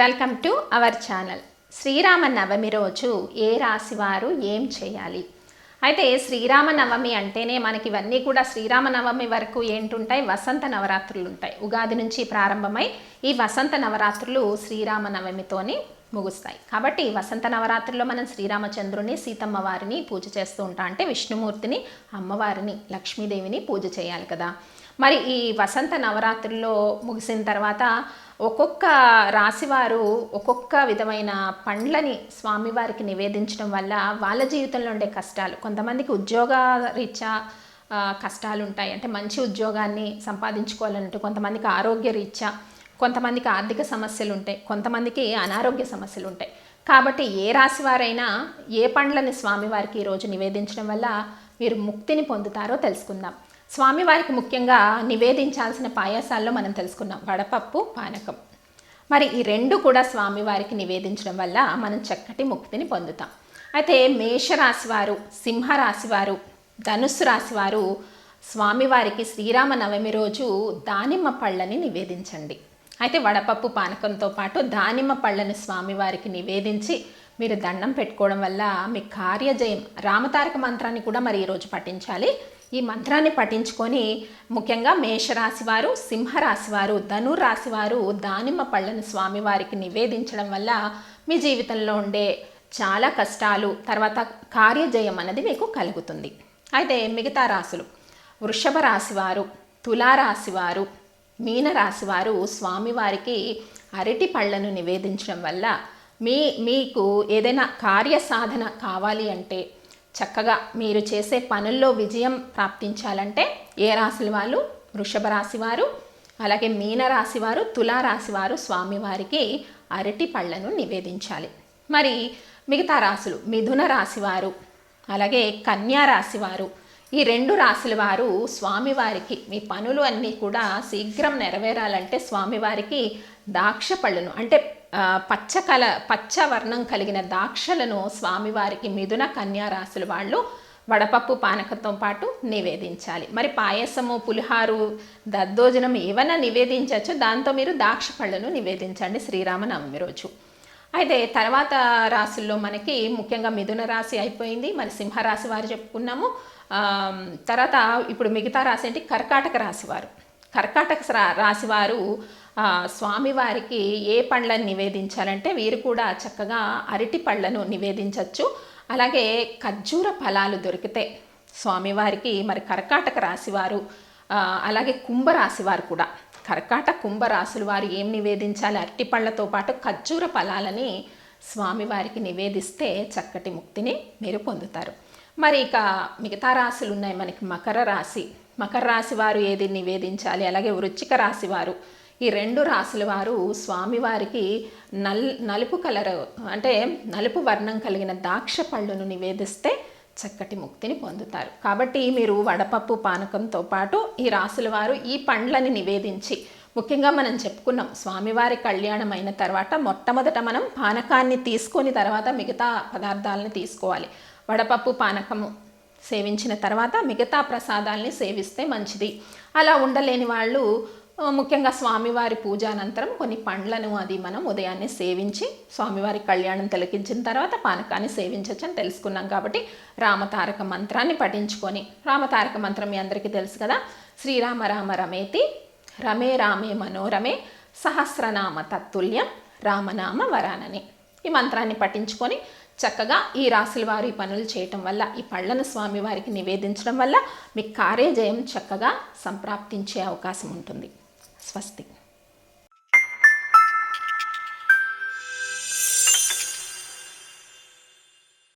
Welcome to our channel Srirama Navami రోజు ఏ రాశి వారు ఏం చేయాలి? అయితే శ్రీరామ నవమి అంటేనే మనకి ఇవన్నీ కూడా శ్రీరామ నవమి వరకు ఏంటుంటాయి? వసంత నవరాత్రులు ఉంటాయి. ఉగాది నుంచి ప్రారంభమై ఈ వసంత నవరాత్రులు శ్రీరామ నవమితోని ముగుస్తాయి. కాబట్టి వసంత నవరాత్రుల్లో మనం శ్రీరామచంద్రుని సీతమ్మ వారిని పూజ చేస్తూ ఉంటాం. అంటే విష్ణుమూర్తిని అమ్మవారిని లక్ష్మీదేవిని పూజ చేయాలి కదా. మరి ఈ వసంత నవరాత్రుల్లో ముగిసిన తర్వాత ఒక్కొక్క రాశివారు ఒక్కొక్క విధమైన పండ్లని స్వామివారికి నివేదించడం వల్ల వాళ్ళ జీవితంలో ఉండే కష్టాలు కొంతమందికి ఉద్యోగ రీత్యా కష్టాలు ఉంటాయి అంటే మంచి ఉద్యోగాన్ని సంపాదించుకోవాలంటే కొంతమందికి ఆరోగ్య రీత్యా కొంతమందికి ఆర్థిక సమస్యలు ఉంటాయి కొంతమందికి అనారోగ్య సమస్యలు ఉంటాయి కాబట్టి ఏ రాశి వారైనా ఏ పండ్లని స్వామివారికి ఈరోజు నివేదించడం వల్ల మీరు ముక్తిని పొందుతారో తెలుసుకుందాం. స్వామివారికి ముఖ్యంగా నివేదించాల్సిన పాయాసాల్లో మనం తెలుసుకున్నాం వడపప్పు పానకం. మరి ఈ రెండు కూడా స్వామివారికి నివేదించడం వల్ల మనం చక్కటి ముక్తిని పొందుతాం. అయితే మేషరాశి వారు సింహరాశి వారు ధనుస్సు రాశి వారు స్వామివారికి శ్రీరామ నవమి రోజు దానిమ్మ పళ్ళని నివేదించండి. అయితే వడపప్పు పానకంతో పాటు దానిమ్మ పళ్ళని స్వామివారికి నివేదించి మీరు దండం పెట్టుకోవడం వల్ల మీ కార్యజయం రామతారక మంత్రాన్ని కూడా మరి ఈరోజు పఠించాలి. ఈ మంత్రాన్ని పఠించుకొని ముఖ్యంగా మేషరాశి వారు సింహరాశి వారు ధనురాశి వారు దానిమ్మ పళ్ళని స్వామివారికి నివేదించడం వల్ల మీ జీవితంలో ఉండే చాలా కష్టాలు తర్వాత కార్యజయం అనేది మీకు కలుగుతుంది. అయితే మిగతా రాశులు వృషభ రాశివారు తులారాశివారు మీనరాశివారు స్వామివారికి అరటి పళ్ళను నివేదించడం వల్ల మీ మీకు ఏదైనా కార్య సాధన కావాలి అంటే చక్కగా మీరు చేసే పనుల్లో విజయం ప్రాప్తించాలంటే ఏ రాశుల వాళ్ళు? వృషభ రాశి వారు అలాగే మీనరాశి వారు తులారాశి వారు స్వామివారికి అరటి పళ్ళను నివేదించాలి. మరి మిగతా రాశులు మిథున రాశి వారు అలాగే కన్యా రాశి వారు ఈ రెండు రాశుల వారు స్వామివారికి మీ పనులు అన్నీ కూడా శీఘ్రం నెరవేరాలంటే స్వామివారికి దాక్ష పళ్ళను అంటే పచ్చ కల పచ్చ వర్ణం కలిగిన దాక్షలను స్వామివారికి మిథున కన్యా రాశుల వాళ్ళు వడపప్పు పానకంతో పాటు నివేదించాలి. మరి పాయసము పులిహారు దద్దోజనం ఏవైనా నివేదించవచ్చు దాంతో మీరు దాక్ష పళ్ళను నివేదించండి శ్రీరామనవమి రోజు. అయితే తర్వాత రాశుల్లో మనకి ముఖ్యంగా మిథున రాశి అయిపోయింది. మరి సింహరాశి వారు చెప్పుకున్నాము. తర్వాత ఇప్పుడు మిగతా రాశి ఏంటి కర్కాటక రాశివారు. కర్కాటక రా- స్వామివారికి ఏ పండ్లను నివేదించాలంటే వీరు కూడా చక్కగా అరటి పళ్ళను నివేదించవచ్చు అలాగే ఖర్జూర ఫలాలు దొరికితే స్వామివారికి మరి కర్కాటక రాశివారు అలాగే కుంభరాశివారు కూడా. కర్కాట కుంభరాశుల వారు ఏం నివేదించాలి? అరటి పళ్ళతో పాటు ఖర్జూర ఫలాలని స్వామివారికి నివేదిస్తే చక్కటి ముక్తిని మీరు పొందుతారు. మరి ఇక మిగతా రాశులు ఉన్నాయి. మనకి మకర రాశి. మకర రాశి వారు ఏది నివేదించాలి? అలాగే వృచ్చిక రాశి వారు. ఈ రెండు రాశుల వారు స్వామివారికి నల్ నలుపు కలర్ అంటే నలుపు వర్ణం కలిగిన దాక్ష పళ్ళును నివేదిస్తే చక్కటి ముక్తిని పొందుతారు. కాబట్టి మీరు వడపప్పు పానకంతో పాటు ఈ రాసుల వారు ఈ పండ్లని నివేదించి ముఖ్యంగా మనం చెప్పుకున్నాం స్వామివారి కళ్యాణం అయిన తర్వాత మొట్టమొదట మనం పానకాన్ని తీసుకొని తర్వాత మిగతా పదార్థాలని తీసుకోవాలి. వడపప్పు పానకము సేవించిన తర్వాత మిగతా ప్రసాదాల్ని సేవిస్తే మంచిది. అలా ఉండలేని వాళ్ళు ముఖ్యంగా స్వామివారి పూజ అనంతరం కొన్ని పండ్లను అది మనం ఉదయాన్నే సేవించి స్వామివారి కళ్యాణం తిలకించిన తర్వాత పానకాన్ని సేవించవచ్చు అని తెలుసుకున్నాం కాబట్టి రామతారక మంత్రాన్ని పఠించుకొని రామతారక మంత్రం మీ అందరికీ తెలుసు కదా? శ్రీరామ రామ రమేతి రమే రామే మనోరమే సహస్రనామ తత్తుల్యం రామనామ వరానని ఈ మంత్రాన్ని పఠించుకొని చక్కగా ఈ రాశుల వారి పనులు చేయటం వల్ల ఈ పళ్ళను స్వామి వారికి నివేదించడం వల్ల మీ కార్యజయం చక్కగా సంప్రాప్తించే అవకాశం ఉంటుంది. స్వస్తి.